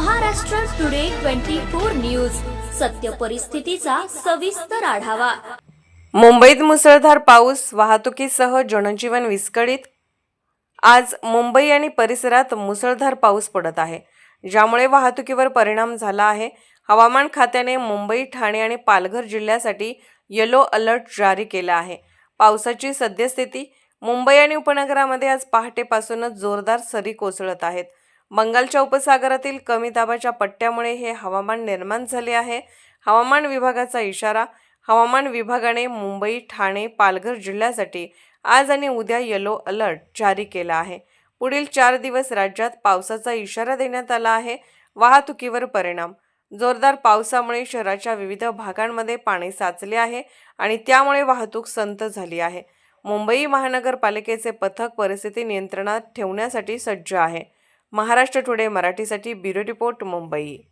Maharashtra today twenty four news. सत्य परिस्थितीचा सविस्तर आढावा. मुंबईत मुसळधार पाऊस वाहतुकीसह जनजीवन विस्कळीत. आज मुंबई आणि परिसरात मुसळधार पाऊस पडत आहे ज्यामुळे वाहतुकीवर परिणाम झाला आहे. हवामान खात्याने मुंबई ठाणे आणि पालघर जिल्ह्यासाठी येलो अलर्ट जारी केला आहे. पावसाची सद्यस्थिती मुंबई आणि उपनगरामध्ये आज पहाटेपासूनच जोरदार सरी कोसळत आहेत. बंगालच्या उपसागरातील कमी दाबाच्या पट्ट्यामुळे हे हवामान निर्माण झाले आहे. हवामान विभागाचा इशारा हवामान विभागाने मुंबई ठाणे पालघर जिल्ह्यासाठी आज आणि उद्या येलो अलर्ट जारी केला आहे. पुढील चार दिवस राज्यात पावसाचा इशारा देण्यात आला आहे. वाहतुकीवर परिणाम. जोरदार पावसामुळे शहराच्या विविध भागांमध्ये पाणी साचले आहे आणि त्यामुळे वाहतूक संत झाली आहे. मुंबई महानगरपालिकेचे पथक परिस्थिती नियंत्रणात ठेवण्यासाठी सज्ज आहे. महाराष्ट्र टुडे मराठीसाठी ब्युरो रिपोर्ट मुंबई.